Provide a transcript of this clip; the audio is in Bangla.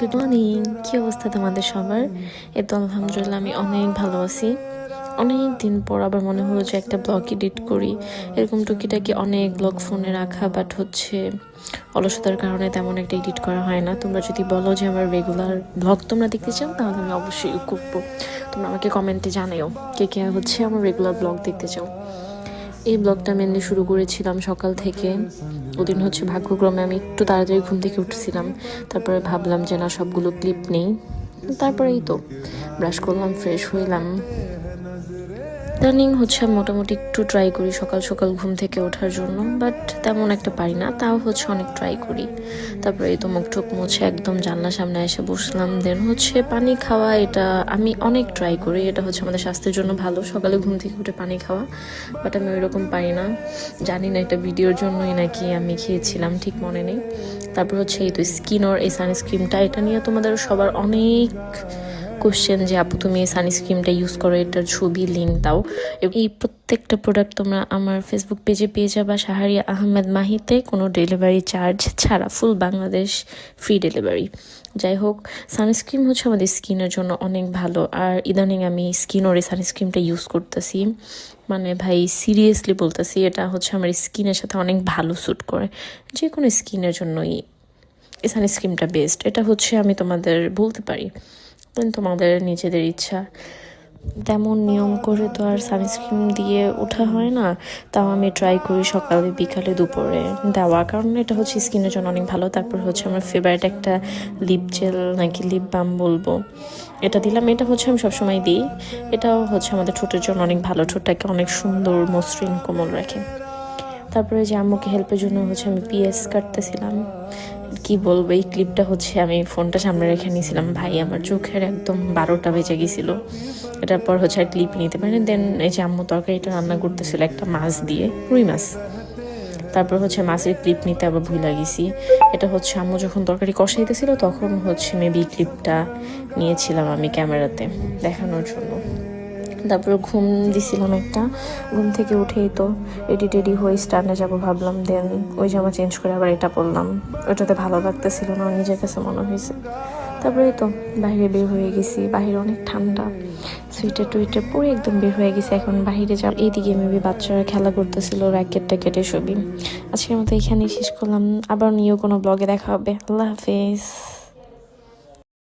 গুড মর্নিং কি অবস্থা তোমাদের সবার? এ তো আলহামদুলিল্লাহ, আমি অনেক ভালো আছি। অনেক দিন পর আবার মনে হলো যে একটা ব্লগ এডিট করি। এরকম টুকিটাকি অনেক ব্লগ ফোনে রাখা বাট হচ্ছে অলসতার কারণে তেমন একটা এডিট করা হয় না। তোমরা যদি বলো যে আমার রেগুলার ব্লগ তোমরা দেখতে চাও, তাহলে আমি অবশ্যই করব। তোমরা আমাকে কমেন্টে জানাও কে কে হচ্ছে আমার রেগুলার ব্লগ দেখতে চাও। এই ব্লগটা মেনলি শুরু করেছিলাম সকাল থেকে। ওদিন হচ্ছে ভাগ্যক্রমে আমি একটু তাড়াতাড়ি ঘুম থেকে উঠছিলাম। তারপরে ভাবলাম যে না, সবগুলো ক্লিপ নেই। তারপরেই তো ব্রাশ করলাম ফ্রেশ হইলাম। ইদানিং হচ্ছে মোটামুটি একটু ট্রাই করি সকাল সকাল ঘুম থেকে ওঠার জন্য বাট তেমন একটা পারি না, তাও হচ্ছে অনেক ট্রাই করি। তারপরে এই তো মুখ টুক মুছে একদম জানলার সামনে এসে বসলাম দেন হচ্ছে পানি খাওয়া, এটা আমি অনেক ট্রাই করি, এটা হচ্ছে আমাদের স্বাস্থ্যের জন্য ভালো, সকালে ঘুম থেকে উঠে পানি খাওয়া বাট আমি ওইরকম পারি না। জানি না এটা ভিডিওর জন্যই নাকি আমি খেয়েছিলাম, ঠিক মনে নেই। তারপর হচ্ছে এই তো স্কিনর এই সানস্ক্রিমটা এটা নিয়ে তোমাদের সবার অনেক কোশ্চেন যে, আপু, তুমি এই সানস্ক্রিমটা ইউজ করো, এটার ছবি লিঙ্ক দাও। এই প্রত্যেকটা প্রোডাক্ট তোমরা আমার ফেসবুক পেজে পেয়ে যাবা। শাহারিয়া আহমেদ মাহিতে কোনো ডেলিভারি চার্জ ছাড়া ফুল বাংলাদেশ ফ্রি ডেলিভারি যাই হোক সানস্ক্রিন হচ্ছে আমাদের স্কিনের জন্য অনেক ভালো। আর ইদানিং আমি স্কিন ওর এই সানস্ক্রিমটা ইউজ করতেছি। মানে ভাই সিরিয়াসলি বলতেছি, এটা হচ্ছে আমার স্কিনের সাথে অনেক ভালো স্যুট করে। যে কোনো স্কিনের জন্যই এই সানস্ক্রিমটা বেস্ট এটা হচ্ছে আমি তোমাদের বলতে পারি। তোমাদের নিজেদের ইচ্ছা। তেমন নিয়ম করে তো আর সানস্ক্রিন দিয়ে ওঠা হয় না। তাও আমি ট্রাই করি সকালে, বিকালে, দুপুরে। দেওয়া কারণ এটা হচ্ছে স্কিনের জন্য অনেক ভালো। তারপর হচ্ছে আমার ফেভারিট একটা লিপ জেল নাকি লিপ বাম বলব। এটা দিলাম, এটা হচ্ছে আমি সবসময় দিই। এটাও হচ্ছে আমাদের ঠোঁটের জন্য অনেক ভালো। ঠোঁটটাকে অনেক সুন্দর মসৃণ কোমল রাখে। তারপরে যে আম্মুকে হেল্পের জন্য হচ্ছে আমি পিএস কাটতেছিলাম। কি বলব, এই ক্লিপটা হচ্ছে আমি ফোনটা সামনে রেখে নিয়েছিলাম। ভাই, আমার চোখের একদম বারোটা বেজে গেছিল। এটার পর হচ্ছে আর ক্লিপ নিতে পারেন। দেন এই যে আম্মু তরকারিটা রান্না করতেছিল একটা মাছ দিয়ে, রুই মাছ। তারপর হচ্ছে মাছের ক্লিপ নিতে আবার ভুলে গেছি। এটা হচ্ছে আম্মু যখন তরকারি কষাইতেছিল, তখন হচ্ছে মেবি ক্লিপটা নিয়েছিলাম আমি ক্যামেরাতে দেখানোর জন্য। তারপর ঘুম দিছিলাম একটা। ঘুম থেকে উঠেই তো রেডি টেডি হয়ে স্টান্ডে যাব ভাবলাম, দেন ওই জামা চেঞ্জ করে আবার এটা পরলাম। ওটাতে ভালো লাগতেছিল না, নিজের কাছে মনে হয়েছে। তারপরে তো বাইরে বের হয়ে গেছি, বাইরে অনেক ঠান্ডা। সুইটার টুইটার পরে একদম বের হয়ে গেছি, এখন বাইরে যাব। এইদিকে মেবি বাচ্চারা খেলা করতেছিল র্যাকেট ট্যাকেট এসবই। আজকের মতো এখানেই শেষ করলাম। আবার নিয়েও কোনো ব্লগে দেখা হবে। আল্লাহ হাফেজ।